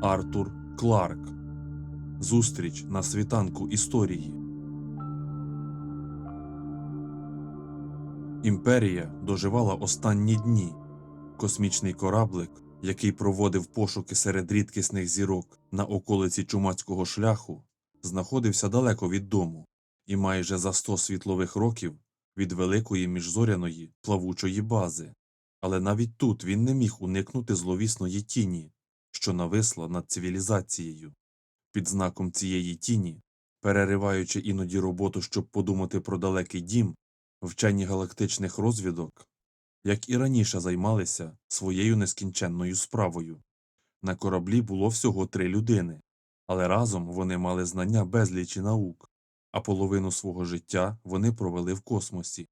Артур Кларк. Зустріч на світанку історії. Імперія доживала останні дні. Космічний кораблик, який проводив пошуки серед рідкісних зірок на околиці чумацького шляху, знаходився далеко від дому і майже за 100 світлових років від великої міжзоряної плавучої бази. Але навіть тут він не міг уникнути зловісної тіні, що нависла над цивілізацією. Під знаком цієї тіні, перериваючи іноді роботу, щоб подумати про далекий дім, вчені галактичних розвідок, як і раніше займалися своєю нескінченною справою. На кораблі було всього три людини, але разом вони мали знання безлічі наук, а половину свого життя вони провели в космосі.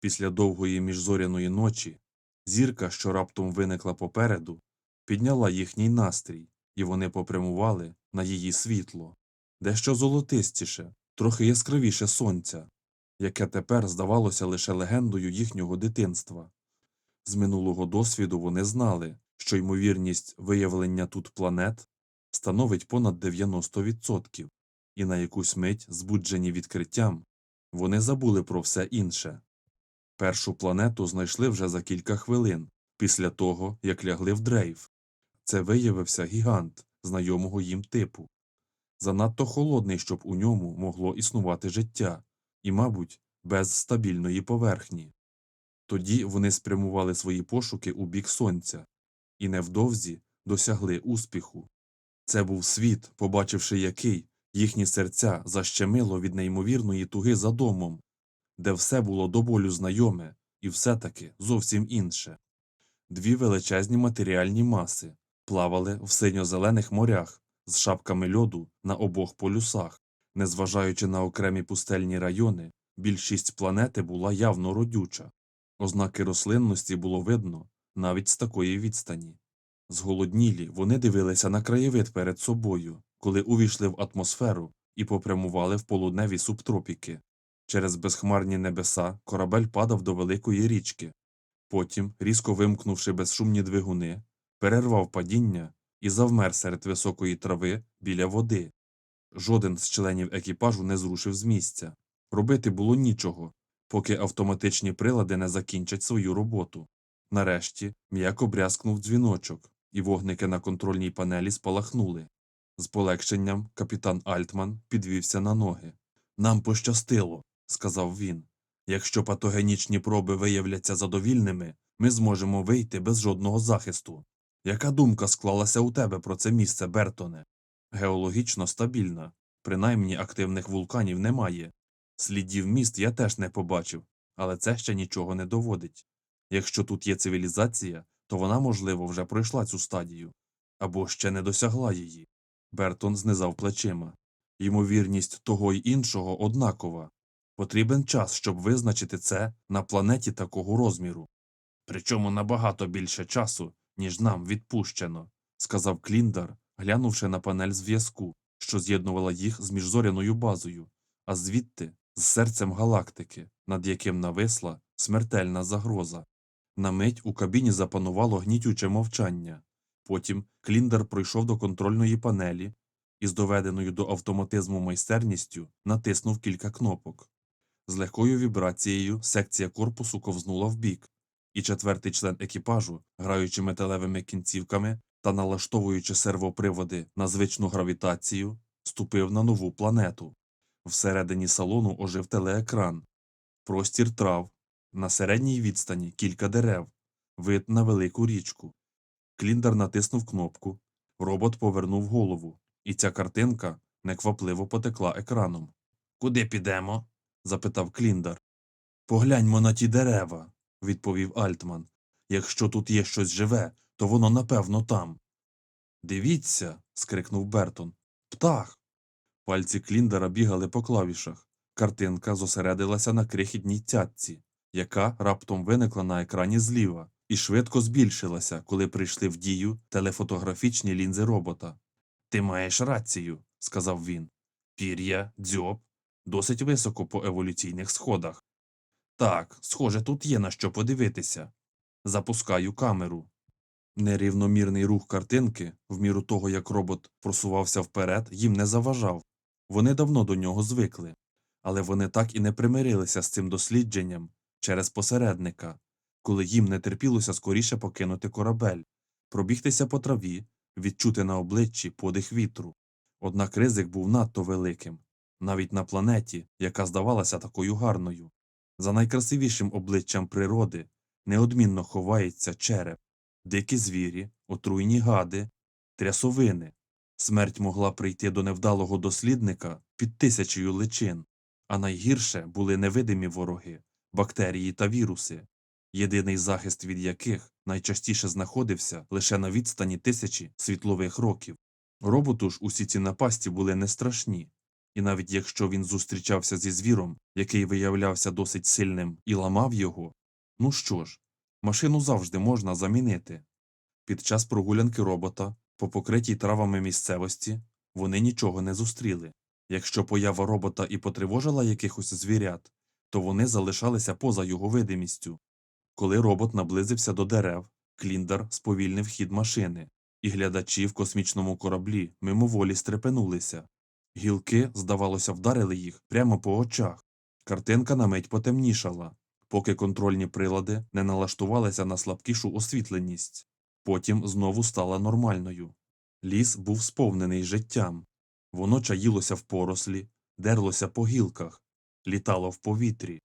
Після довгої міжзоряної ночі зірка, що раптом виникла попереду, підняла їхній настрій, і вони попрямували на її світло, дещо золотистіше, трохи яскравіше сонця, яке тепер здавалося лише легендою їхнього дитинства. З минулого досвіду вони знали, що ймовірність виявлення тут планет становить понад 90%, і на якусь мить, збуджені відкриттям, вони забули про все інше. Першу планету знайшли вже за кілька хвилин, після того, як лягли в дрейф. Це виявився гігант знайомого їм типу. Занадто холодний, щоб у ньому могло існувати життя, і, мабуть, без стабільної поверхні. Тоді вони спрямували свої пошуки у бік сонця і невдовзі досягли успіху. Це був світ, побачивши який, їхні серця защемило від неймовірної туги за домом, де все було до болю знайоме і все-таки зовсім інше. Дві величезні матеріальні маси плавали в синьо-зелених морях з шапками льоду на обох полюсах. Незважаючи на окремі пустельні райони, більшість планети була явно родюча. Ознаки рослинності було видно навіть з такої відстані. Зголоднілі вони дивилися на краєвид перед собою, коли увійшли в атмосферу і попрямували в полудневі субтропіки. Через безхмарні небеса корабель падав до великої річки. Потім, різко вимкнувши безшумні двигуни, перервав падіння і завмер серед високої трави біля води. Жоден з членів екіпажу не зрушив з місця. Робити було нічого, поки автоматичні прилади не закінчать свою роботу. Нарешті м'яко брязкнув дзвіночок, і вогники на контрольній панелі спалахнули. З полегшенням капітан Альтман підвівся на ноги. Нам пощастило, сказав він. Якщо патогенічні проби виявляться задовільними, ми зможемо вийти без жодного захисту. Яка думка склалася у тебе про це місце, Бертоне? Геологічно стабільна, принаймні активних вулканів немає. Слідів міст я теж не побачив, але це ще нічого не доводить. Якщо тут є цивілізація, то вона, можливо, вже пройшла цю стадію або ще не досягла її. Бертон знизав плечима. Ймовірність того й іншого однакова. Потрібен час, щоб визначити це на планеті такого розміру. Причому набагато більше часу, ніж нам відпущено, сказав Кліндар, глянувши на панель зв'язку, що з'єднувала їх з міжзоряною базою, а звідти з серцем галактики, над яким нависла смертельна загроза. На мить у кабіні запанувало гнітюче мовчання. Потім Кліндер пройшов до контрольної панелі і з доведеною до автоматизму майстерністю натиснув кілька кнопок. З легкою вібрацією секція корпусу ковзнула вбік, і четвертий член екіпажу, граючи металевими кінцівками та налаштовуючи сервоприводи на звичну гравітацію, ступив на нову планету. Всередині салону ожив телеекран, простір трав, на середній відстані кілька дерев, вид на велику річку. Кліндер натиснув кнопку, робот повернув голову, і ця картинка неквапливо потекла екраном. Куди підемо? запитав Кліндар. Погляньмо на ті дерева, відповів Альтман. Якщо тут є щось живе, то воно напевно там. Дивіться. скрикнув Бертон. Птах. Пальці Кліндера бігали по клавішах. Картинка зосередилася на крихітній цятці, яка раптом виникла на екрані зліва, і швидко збільшилася, коли прийшли в дію телефотографічні лінзи робота. Ти маєш рацію, сказав він. Пір'я, дзьоб, досить високо по еволюційних сходах. Так, схоже, тут є на що подивитися. Запускаю камеру. Нерівномірний рух картинки, в міру того, як робот просувався вперед, їм не заважав. Вони давно до нього звикли. Але вони так і не примирилися з цим дослідженням через посередника, коли їм не терпілося скоріше покинути корабель, пробігтися по траві, відчути на обличчі подих вітру. Однак ризик був надто великим, навіть на планеті, яка здавалася такою гарною. За найкрасивішим обличчям природи неодмінно ховається череп, дикі звірі, отруйні гади, трясовини. Смерть могла прийти до невдалого дослідника під тисячею личин, а найгірше були невидимі вороги, бактерії та віруси, єдиний захист від яких найчастіше знаходився лише на відстані тисячі світлових років. Роботу ж усі ці напасті були не страшні, і навіть якщо він зустрічався зі звіром, який виявлявся досить сильним і ламав його, ну що ж, машину завжди можна замінити. Під час прогулянки робота по покритій травами місцевості вони нічого не зустріли. Якщо поява робота і потривожила якихось звірят, то вони залишалися поза його видимістю. Коли робот наблизився до дерев, Кліндер сповільнив хід машини, і глядачі в космічному кораблі мимоволі стрепенулися. Гілки, здавалося, вдарили їх прямо по очах. Картинка на мить потемнішала, поки контрольні прилади не налаштувалися на слабкішу освітленість. Потім знову стала нормальною. Ліс був сповнений життям. Воно чаїлося в порослі, дерлося по гілках, літало в повітрі.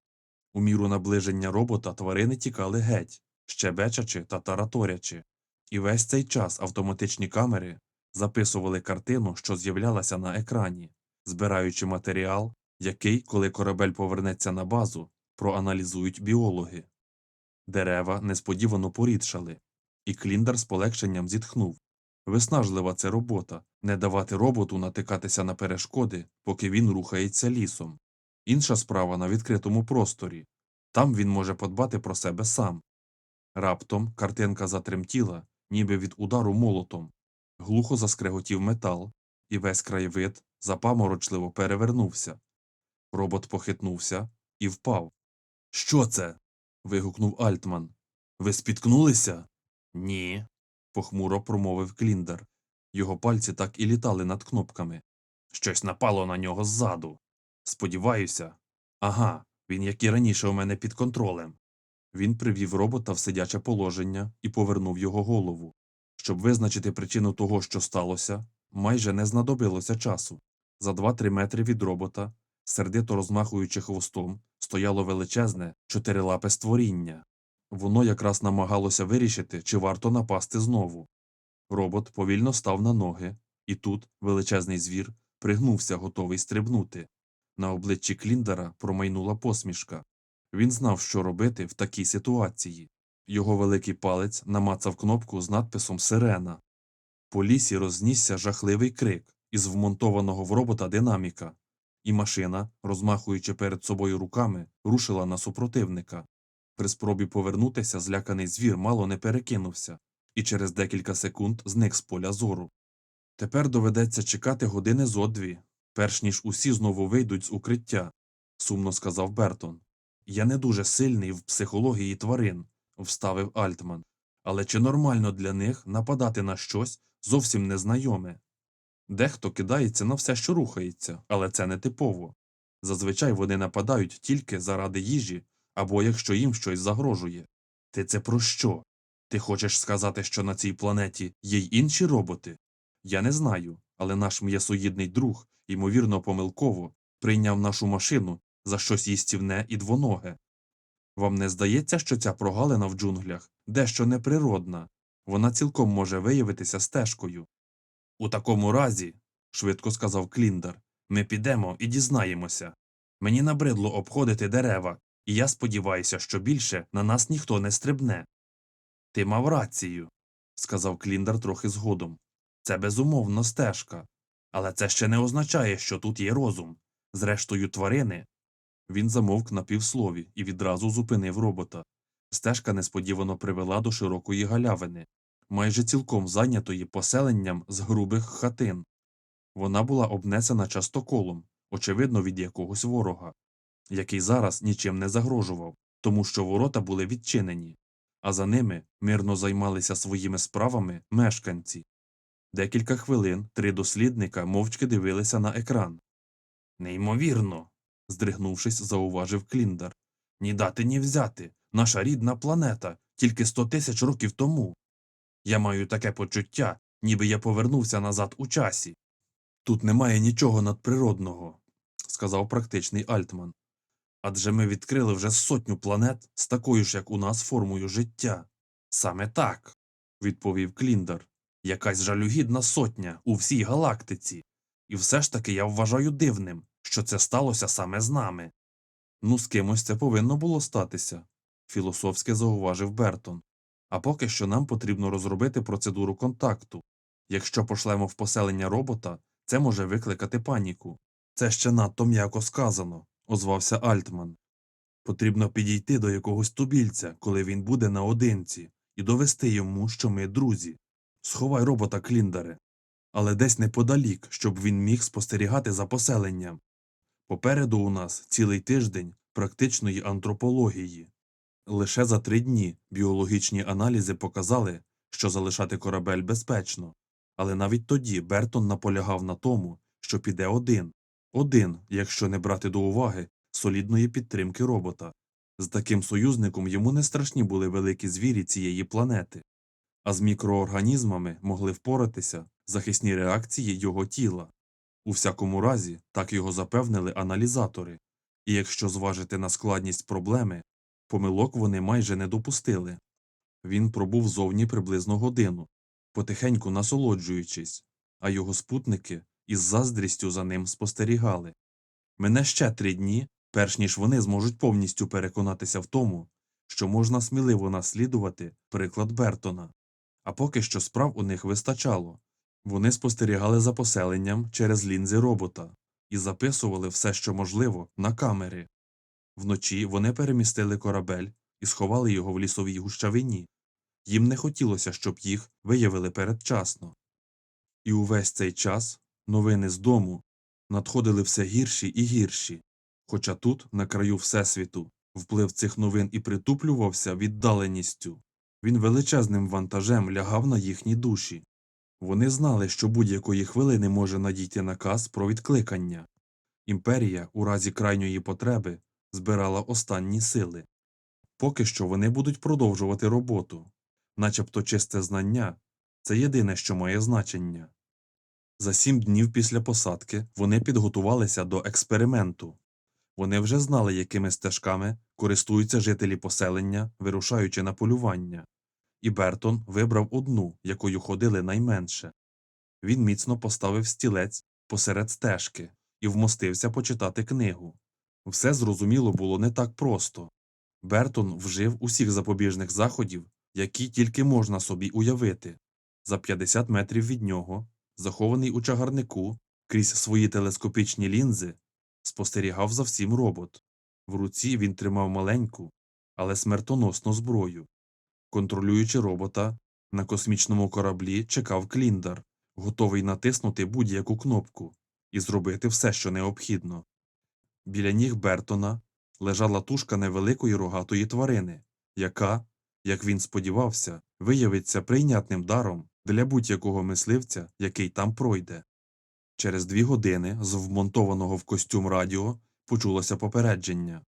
У міру наближення робота тварини тікали геть, щебечачи та тараторячи. І весь цей час автоматичні камери записували картину, що з'являлася на екрані, збираючи матеріал, який, коли корабель повернеться на базу, проаналізують біологи. Дерева несподівано порідшали, і Кліндер з полегшенням зітхнув. Виснажлива це робота не давати роботу натикатися на перешкоди, поки він рухається лісом. Інша справа на відкритому просторі там він може подбати про себе сам. Раптом картинка затремтіла, ніби від удару молотом. Глухо заскреготів метал, і весь краєвид запаморочливо перевернувся. Робот похитнувся і впав. Що це? вигукнув Альтман. Ви спіткнулися? Ні. похмуро промовив Кліндер. Його пальці так і літали над кнопками. Щось напало на нього ззаду. Сподіваюся. Ага, він, як і раніше, у мене під контролем. Він привів робота в сидяче положення і повернув його голову. Щоб визначити причину того, що сталося, майже не знадобилося часу. За 2-3 метри від робота, сердито розмахуючи хвостом, стояло величезне чотирилапе створіння. Воно якраз намагалося вирішити, чи варто напасти знову. Робот повільно став на ноги, і тут величезний звір пригнувся, готовий стрибнути. На обличчі Кліндера промайнула посмішка. Він знав, що робити в такій ситуації. Його великий палець намацав кнопку з надписом Сирена. По лісі рознісся жахливий крик із вмонтованого в робота динаміка, і машина, розмахуючи перед собою руками, рушила на супротивника. При спробі повернутися зляканий звір мало не перекинувся, і через декілька секунд зник з поля зору. Тепер доведеться чекати години зо дві, перш ніж усі знову вийдуть з укриття, сумно сказав Бертон. Я не дуже сильний в психології тварин, вставив Альтман. Але чи нормально для них нападати на щось зовсім незнайоме? Дехто кидається на все, що рухається, але це не типово. Зазвичай вони нападають тільки заради їжі або якщо їм щось загрожує. Ти це про що? Ти хочеш сказати, що на цій планеті є й інші роботи? Я не знаю, але наш м'ясоїдний друг, ймовірно, помилково, прийняв нашу машину за щось їстівне і двоноге. Вам не здається, що ця прогалина в джунглях дещо неприродна, вона цілком може виявитися стежкою. У такому разі, швидко сказав Кліндер, ми підемо і дізнаємося. Мені набридло обходити дерева, і я сподіваюся, що більше на нас ніхто не стрибне. Ти мав рацію, сказав Кліндер трохи згодом. Це безумовно стежка. Але це ще не означає, що тут є розум. Зрештою, тварини. Він замовк на півслові і відразу зупинив робота. Стежка несподівано привела до широкої галявини, майже цілком зайнятої поселенням з грубих хатин. Вона була обнесена частоколом, очевидно, від якогось ворога, який зараз нічим не загрожував, тому що ворота були відчинені. а за ними мирно займалися своїми справами мешканці. Декілька хвилин три дослідника мовчки дивилися на екран. Неймовірно. Здригнувшись, зауважив Кліндар. Ні дати, ні взяти. Наша рідна планета тільки сто тисяч років тому. Я маю таке почуття, ніби я повернувся назад у часі. Тут немає нічого надприродного, сказав практичний Альтман. Адже ми відкрили вже сотню планет з такою ж, як у нас, формою життя. Саме так, відповів Кліндар. Якась жалюгідна сотня у всій галактиці. І все ж таки я вважаю дивним, що це сталося саме з нами. Ну, з кимось це повинно було статися, філософськи зауважив Бертон. А поки що нам потрібно розробити процедуру контакту. Якщо пошлемо в поселення робота, це може викликати паніку. Це ще надто м'яко сказано, озвався Альтман. Потрібно підійти до якогось тубільця, коли він буде наодинці, і довести йому, що ми друзі. Сховай робота, Кліндаре. Але десь неподалік, щоб він міг спостерігати за поселенням. Попереду у нас цілий тиждень практичної антропології. Лише за три дні біологічні аналізи показали, що залишати корабель безпечно. Але навіть тоді Бертон наполягав на тому, що піде один. Один, якщо не брати до уваги солідної підтримки робота. З таким союзником йому не страшні були великі звірі цієї планети, а з мікроорганізмами могли впоратися захисні реакції його тіла. У всякому разі, так його запевнили аналізатори, і якщо зважити на складність проблеми, помилок вони майже не допустили. Він пробув зовні приблизно годину, потихеньку насолоджуючись, а його спутники із заздрістю за ним спостерігали. Мине ще три дні, перш ніж вони зможуть повністю переконатися в тому, що можна сміливо наслідувати приклад Бертона. А поки що справ у них вистачало. Вони спостерігали за поселенням через лінзи робота і записували все, що можливо, на камери. Вночі вони перемістили корабель і сховали його в лісовій гущавині. Їм не хотілося, щоб їх виявили передчасно. І увесь цей час новини з дому надходили все гірші і гірші, хоча тут, на краю Всесвіту, вплив цих новин і притуплювався віддаленістю. Він величезним вантажем лягав на їхні душі. Вони знали, що будь-якої хвилини може надійти наказ про відкликання. Імперія, у разі крайньої потреби, збирала останні сили. Поки що вони будуть продовжувати роботу, начебто чисте знання це єдине, що має значення. За сім днів після посадки вони підготувалися до експерименту. Вони вже знали, якими стежками користуються жителі поселення, вирушаючи на полювання. І Бертон вибрав одну, якою ходили найменше. Він міцно поставив стілець посеред стежки і вмостився почитати книгу. Все зрозуміло було не так просто. Бертон вжив усіх запобіжних заходів, які тільки можна собі уявити. За 50 метрів від нього, захований у чагарнику, крізь свої телескопічні лінзи, спостерігав за всім робот. В руці він тримав маленьку, але смертоносну зброю. Контролюючи робота, на космічному кораблі чекав Кліндар, готовий натиснути будь-яку кнопку і зробити все, що необхідно. Біля ніг Бертона лежала тушка невеликої рогатої тварини, яка, як він сподівався, виявиться прийнятним даром для будь-якого мисливця, який там пройде. Через дві години з вмонтованого в костюм радіо почулося попередження.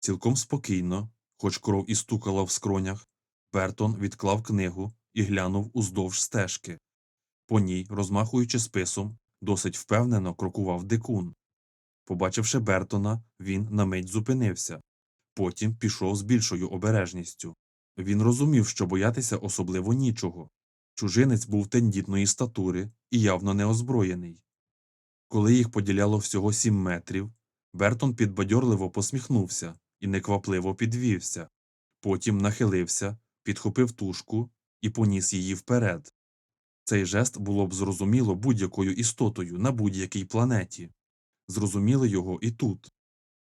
Цілком спокійно, хоч кров і стукала в скронях, Бертон відклав книгу і глянув уздовж стежки. По ній, розмахуючи списом, досить впевнено крокував дикун. Побачивши Бертона, він на мить зупинився. Потім пішов з більшою обережністю. Він розумів, що боятися особливо нічого. Чужинець був тендітної статури і явно неозброєний. Коли їх поділяло всього сім метрів, Бертон підбадьорливо посміхнувся і неквапливо підвівся. Потім нахилився, підхопив тушку і поніс її вперед. Цей жест було б зрозуміло будь-якою істотою на будь-якій планеті. Зрозуміли його і тут.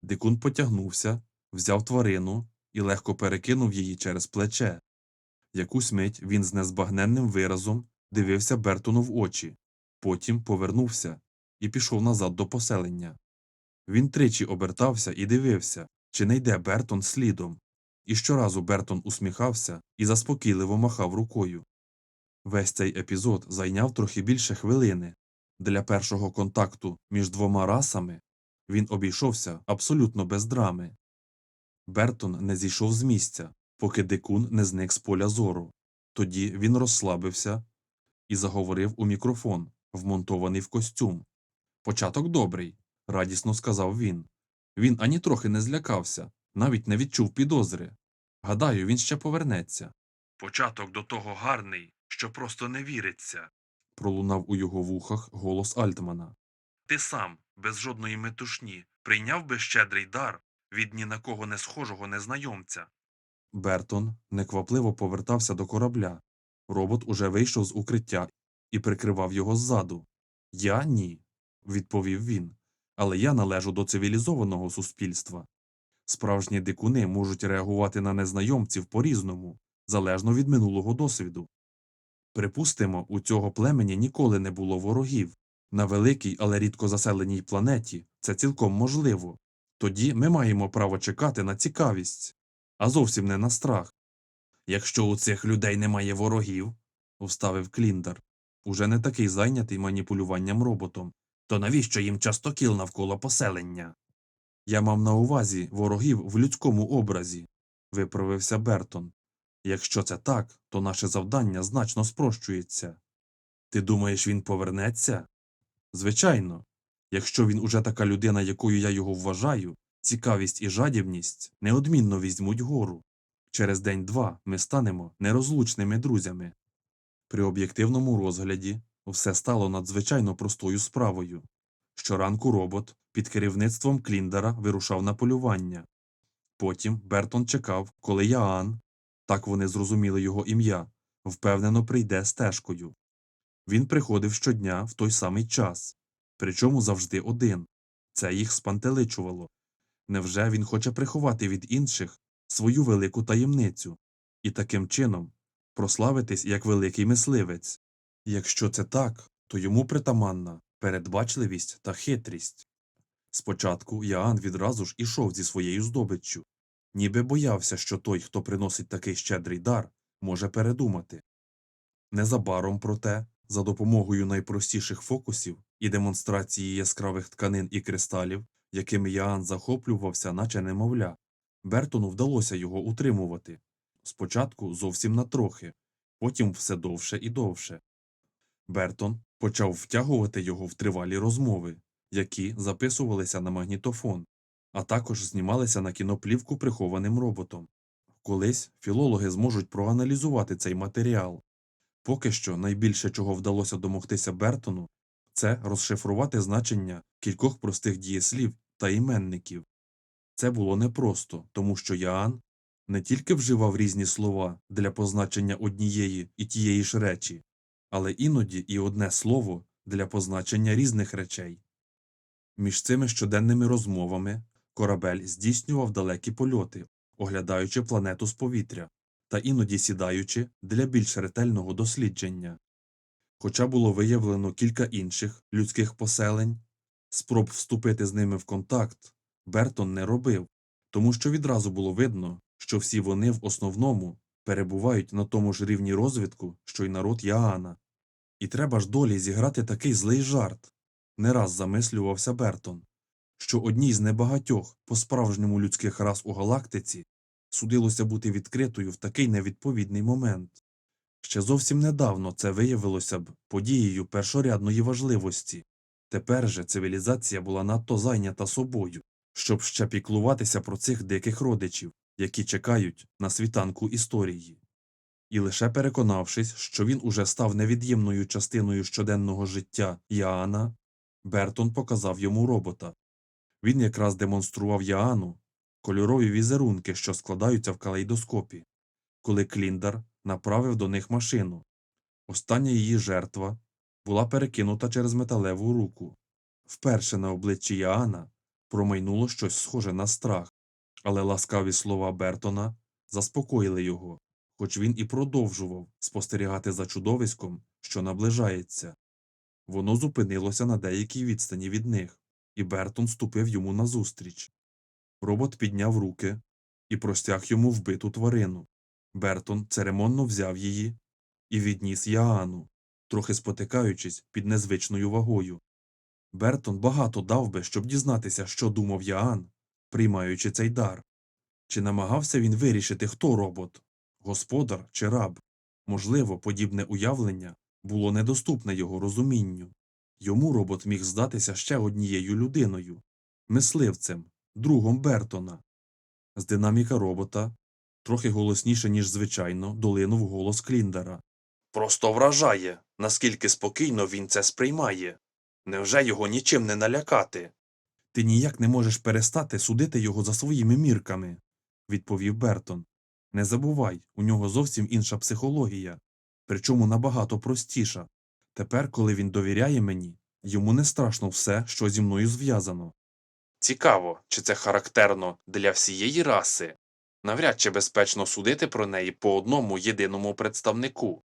Дикун потягнувся, взяв тварину і легко перекинув її через плече. Якусь мить він з незбагненним виразом дивився Бертону в очі, потім повернувся і пішов назад до поселення. Він тричі обертався і дивився, чи не йде Бертон слідом, і щоразу Бертон усміхався і заспокійливо махав рукою. Весь цей епізод зайняв трохи більше хвилини. Для першого контакту між двома расами він обійшовся абсолютно без драми. Бертон не зійшов з місця, поки дикун не зник з поля зору. Тоді він розслабився і заговорив у мікрофон, вмонтований в костюм. Початок добрий, радісно сказав він. Він ані трохи не злякався, навіть не відчув підозри. Гадаю, він ще повернеться. Початок до того гарний, що просто не віриться. пролунав у його вухах голос Альтмана. Ти сам, без жодної метушні, прийняв би щедрий дар від ні на кого не схожого незнайомця. Бертон неквапливо повертався до корабля. Робот уже вийшов з укриття і прикривав його ззаду. Я ні, відповів він. Але я належу до цивілізованого суспільства. Справжні дикуни можуть реагувати на незнайомців по-різному, залежно від минулого досвіду. Припустимо, у цього племені ніколи не було ворогів. На великій, але рідко заселеній планеті це цілком можливо. Тоді ми маємо право чекати на цікавість, а зовсім не на страх. Якщо у цих людей немає ворогів, вставив Кліндар, уже не такий зайнятий маніпулюванням роботом, то навіщо їм частокіл навколо поселення? Я мав на увазі ворогів в людському образі, виправився Бертон. Якщо це так, то наше завдання значно спрощується. Ти думаєш, він повернеться? Звичайно. Якщо він уже така людина, якою я його вважаю, цікавість і жадібність неодмінно візьмуть гору. Через день-два ми станемо нерозлучними друзями. При об'єктивному розгляді все стало надзвичайно простою справою. Щоранку робот під керівництвом Кліндера вирушав на полювання. Потім Бертон чекав, коли Яан, так вони зрозуміли його ім'я, впевнено прийде стежкою. Він приходив щодня в той самий час, причому завжди один. Це їх спантеличувало. Невже він хоче приховати від інших свою велику таємницю і таким чином прославитись як великий мисливець? Якщо це так, то йому притаманна передбачливість та хитрість. Спочатку Яан відразу ж ішов зі своєю здобиччю, ніби боявся, що той, хто приносить такий щедрий дар, може передумати. Незабаром, проте, за допомогою найпростіших фокусів і демонстрації яскравих тканин і кристалів, якими Яан захоплювався, наче немовля, Бертону вдалося його утримувати. Спочатку зовсім на трохи, потім все довше і довше. Бертон почав втягувати його в тривалі розмови, які записувалися на магнітофон, а також знімалися на кіноплівку прихованим роботом. Колись філологи зможуть проаналізувати цей матеріал. Поки що найбільше чого вдалося домогтися Бертону, це розшифрувати значення кількох простих дієслів та іменників. Це було непросто, тому що Яан не тільки вживав різні слова для позначення однієї і тієї ж речі, але іноді і одне слово для позначення різних речей. Між цими щоденними розмовами корабель здійснював далекі польоти, оглядаючи планету з повітря та іноді сідаючи для більш ретельного дослідження. Хоча було виявлено кілька інших людських поселень, спроб вступити з ними в контакт Бертон не робив, тому що відразу було видно, що всі вони в основному перебувають на тому ж рівні розвитку, що й народ Яана. І треба ж долі зіграти такий злий жарт. Не раз замислювався Бертон, що одній з небагатьох по справжньому людських рас у галактиці судилося бути відкритою в такий невідповідний момент. Ще зовсім недавно це виявилося б подією першорядної важливості. Тепер же цивілізація була надто зайнята собою, щоб ще піклуватися про цих диких родичів, які чекають на світанку історії. І лише переконавшись, що він уже став невід'ємною частиною щоденного життя Яана, Бертон показав йому робота. Він якраз демонстрував Яану кольорові візерунки, що складаються в калейдоскопі, коли Кліндар направив до них машину. Остання її жертва була перекинута через металеву руку. Вперше на обличчі Яана промайнуло щось схоже на страх, але ласкаві слова Бертона заспокоїли його, хоч він і продовжував спостерігати за чудовиськом, що наближається. Воно зупинилося на деякій відстані від них, і Бертон ступив йому назустріч. Робот підняв руки, і простяг йому вбиту тварину. Бертон церемонно взяв її і відніс Яану, трохи спотикаючись під незвичною вагою. Бертон багато дав би, щоб дізнатися, що думав Яан, приймаючи цей дар. Чи намагався він вирішити, хто робот господар чи раб? Можливо, подібне уявлення було недоступне його розумінню. Йому робот міг здатися ще однією людиною мисливцем, другом Бертона. З динаміка робота, трохи голосніше, ніж звичайно, долинув голос Кліндера. Просто вражає, наскільки спокійно він це сприймає. Невже його нічим не налякати? Ти ніяк не можеш перестати судити його за своїми мірками, відповів Бертон. Не забувай, у нього зовсім інша психологія, причому набагато простіша. Тепер, коли він довіряє мені, йому не страшно все, що зі мною зв'язано. Цікаво, чи це характерно для всієї раси. Навряд чи безпечно судити про неї по одному єдиному представнику.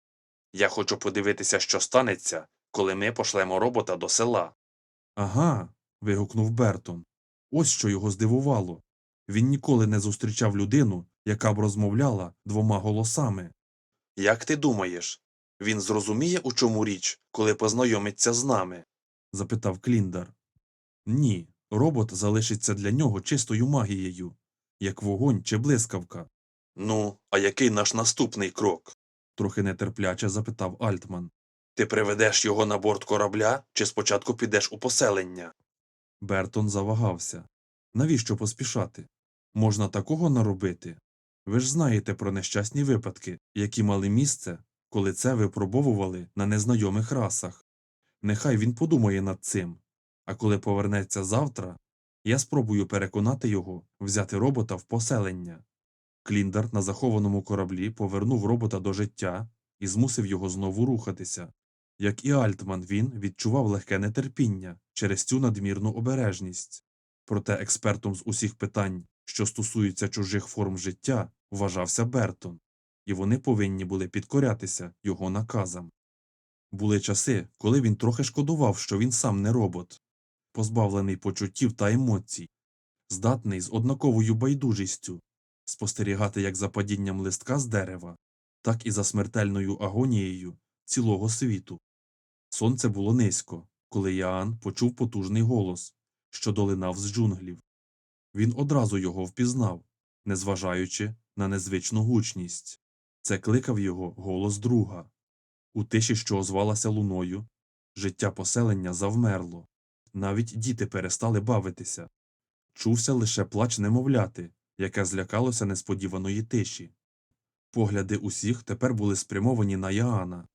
Я хочу подивитися, що станеться, коли ми пошлемо робота до села. Ага. Вигукнув Бертон. Ось що його здивувало. Він ніколи не зустрічав людину, яка б розмовляла двома голосами. Як ти думаєш, він зрозуміє, у чому річ, коли познайомиться з нами? запитав Кліндар. Ні, робот залишиться для нього чистою магією, як вогонь чи блискавка. Ну, а який наш наступний крок? трохи нетерпляче запитав Альтман. Ти приведеш його на борт корабля чи спочатку підеш у поселення? Бертон завагався. Навіщо поспішати? Можна такого наробити? Ви ж знаєте про нещасні випадки, які мали місце, коли це випробовували на незнайомих расах. Нехай він подумає над цим, а коли повернеться завтра, я спробую переконати його взяти робота в поселення. Кліндер на захованому кораблі повернув робота до життя і змусив його знову рухатися. Як і Альтман, він відчував легке нетерпіння через цю надмірну обережність. Проте експертом з усіх питань, що стосуються чужих форм життя, вважався Бертон, і вони повинні були підкорятися його наказам. Були часи, коли він трохи шкодував, що він сам не робот, позбавлений почуттів та емоцій, здатний з однаковою байдужістю спостерігати як за падінням листка з дерева, так і за смертельною агонією цілого світу. Сонце було низько, коли Яан почув потужний голос, що долинав з джунглів. Він одразу його впізнав, незважаючи на незвичну гучність. Це кликав його голос друга. У тиші, що озвалася луною, життя поселення завмерло. Навіть діти перестали бавитися. Чувся лише плач немовляти, яке злякалося несподіваної тиші. Погляди усіх тепер були спрямовані на Яана,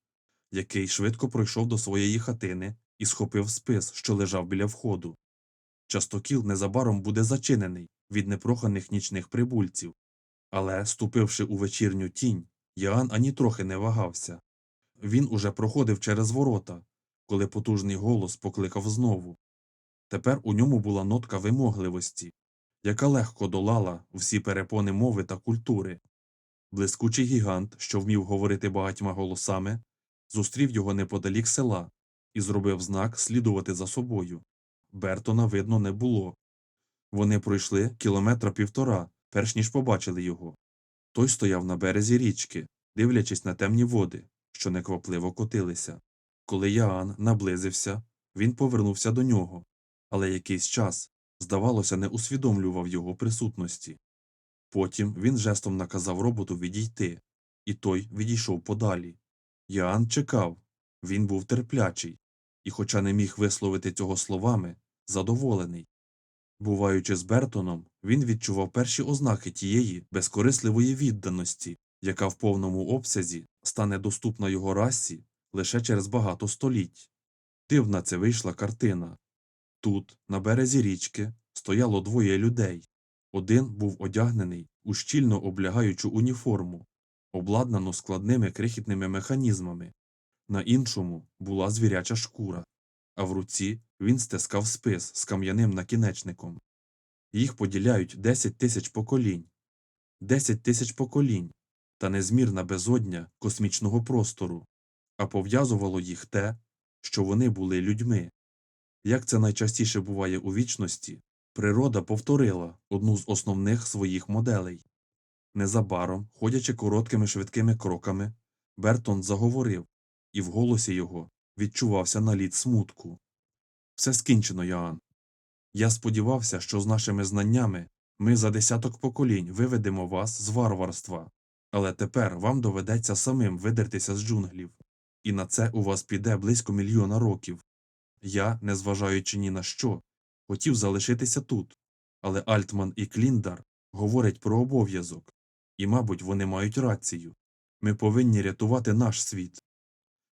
який швидко пройшов до своєї хатини і схопив спис, що лежав біля входу. Частокіл незабаром буде зачинений від непроханих нічних прибульців. Але, ступивши у вечірню тінь, Яан ані трохи не вагався. Він уже проходив через ворота, коли потужний голос покликав знову. Тепер у ньому була нотка вимогливості, яка легко долала всі перепони мови та культури. Блискучий гігант, що вмів говорити багатьма голосами, зустрів його неподалік села і зробив знак слідувати за собою. Бертона видно не було. Вони пройшли кілометра півтора, перш ніж побачили його. Той стояв на березі річки, дивлячись на темні води, що неквапливо котилися. Коли Яан наблизився, він повернувся до нього, але якийсь час, здавалося, не усвідомлював його присутності. Потім він жестом наказав роботу відійти, і той відійшов подалі. Яан чекав, він був терплячий, і, хоча не міг висловити цього словами, задоволений. Буваючи з Бертоном, він відчував перші ознаки тієї безкорисливої відданості, яка в повному обсязі стане доступна його расі лише через багато століть. Дивна це вийшла картина. Тут, на березі річки, стояло двоє людей. Один був одягнений у щільно облягаючу уніформу, обладнану складними крихітними механізмами, на іншому була звіряча шкура, а в руці він стискав спис з кам'яним накінечником. Їх поділяють 10 тисяч поколінь, 10 тисяч поколінь та незмірна безодня космічного простору, а пов'язувало їх те, що вони були людьми. Як це найчастіше буває у вічності, природа повторила одну з основних своїх моделей. Незабаром, ходячи короткими швидкими кроками, Бертон заговорив, і в голосі його відчувався наліт смутку. Все скінчено, Яан. Я сподівався, що з нашими знаннями ми за десяток поколінь виведемо вас з варварства, але тепер вам доведеться самим видертися з джунглів, і на це у вас піде близько мільйона років. Я, незважаючи ні на що, хотів залишитися тут, але Альтман і Кліндар говорять про обов'язок, і, мабуть, вони мають рацію. Ми повинні рятувати наш світ.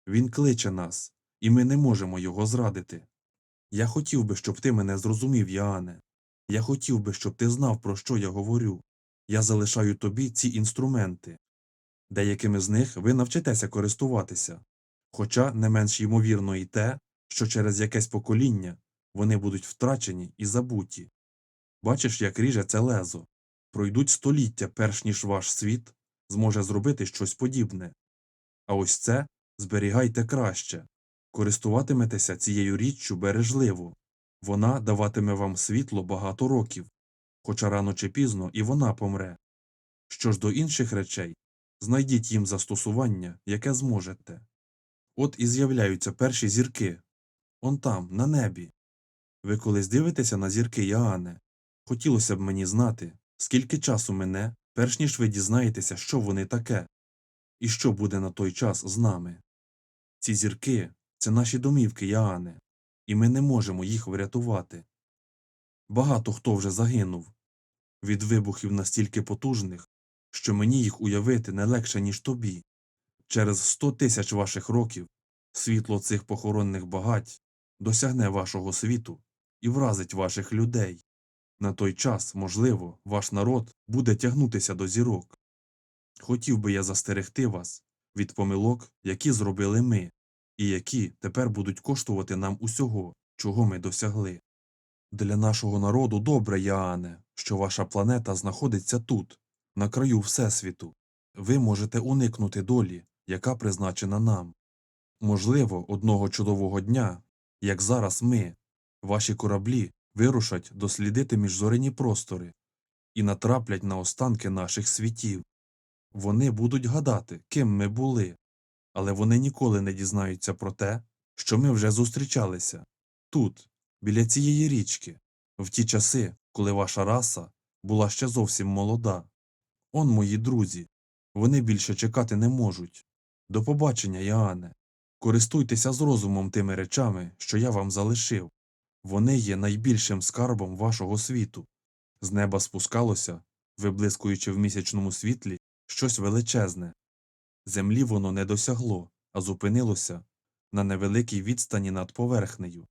Він кличе нас, і ми не можемо його зрадити. Я хотів би, щоб ти мене зрозумів, Яане. Я хотів би, щоб ти знав, про що я говорю. Я залишаю тобі ці інструменти. Деякими з них ви навчитеся користуватися, хоча не менш ймовірно і те, що через якесь покоління вони будуть втрачені і забуті. Бачиш, як ріже це лезо. Пройдуть століття, перш ніж ваш світ зможе зробити щось подібне. А ось це зберігайте краще. Користуватиметеся цією річчю бережливо. Вона даватиме вам світло багато років, хоча рано чи пізно і вона помре. Що ж до інших речей, знайдіть їм застосування, яке зможете. От і з'являються перші зірки. Он там, на небі. Ви колись дивитеся на зірки Яане? Хотілося б мені знати, скільки часу мине, перш ніж ви дізнаєтеся, що вони таке, і що буде на той час з нами. Ці зірки це наші домівки, Яане, і ми не можемо їх врятувати. Багато хто вже загинув від вибухів настільки потужних, що мені їх уявити не легше, ніж тобі. Через сто тисяч ваших років світло цих похоронних багать досягне вашого світу і вразить ваших людей. На той час, можливо, ваш народ буде тягнутися до зірок. Хотів би я застерегти вас від помилок, які зробили ми, і які тепер будуть коштувати нам усього, чого ми досягли. Для нашого народу добре, Яане, що ваша планета знаходиться тут, на краю Всесвіту. Ви можете уникнути долі, яка призначена нам. Можливо, одного чудового дня, як зараз ми, ваші кораблі вирушать дослідити міжзоряні простори і натраплять на останки наших світів. Вони будуть гадати, ким ми були, але вони ніколи не дізнаються про те, що ми вже зустрічалися тут, біля цієї річки, в ті часи, коли ваша раса була ще зовсім молода. Он мої друзі, вони більше чекати не можуть. До побачення, Яане. Користуйтеся з розумом тими речами, що я вам залишив. Вони є найбільшим скарбом вашого світу. З неба спускалося, виблискуючи в місячному світлі, щось величезне. Землі воно не досягло, а зупинилося на невеликій відстані над поверхнею.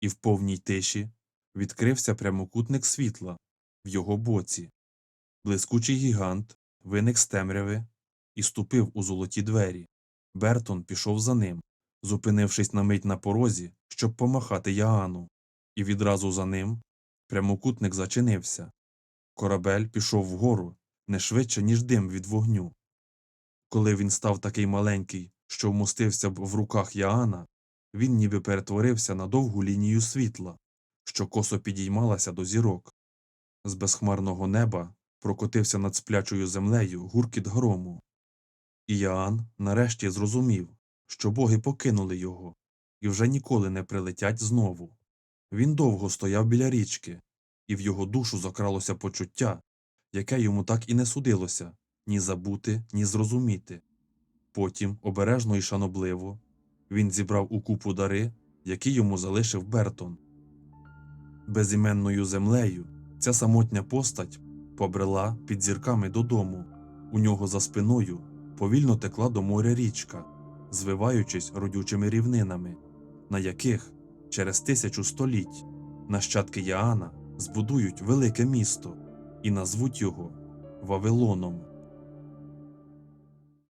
І в повній тиші відкрився прямокутник світла в його боці. Блискучий гігант виник з темряви і ступив у золоті двері. Бертон пішов за ним, зупинившись на мить на порозі, щоб помахати Яану, і відразу за ним прямокутник зачинився. Корабель пішов вгору не швидше, ніж дим від вогню. Коли він став такий маленький, що вмостився б в руках Яана, він ніби перетворився на довгу лінію світла, що косо підіймалася до зірок. З безхмарного неба прокотився над сплячою землею гуркіт грому. І Яан нарешті зрозумів, що боги покинули його і вже ніколи не прилетять знову. Він довго стояв біля річки, і в його душу закралося почуття, яке йому так і не судилося ні забути, ні зрозуміти. Потім, обережно і шанобливо, він зібрав у купу дари, які йому залишив Бертон. Безіменною землею ця самотня постать побрела під зірками додому. У нього за спиною повільно текла до моря річка, звиваючись родючими рівнинами, на яких через тисячу століть нащадки Яана збудують велике місто і назвуть його Вавилоном.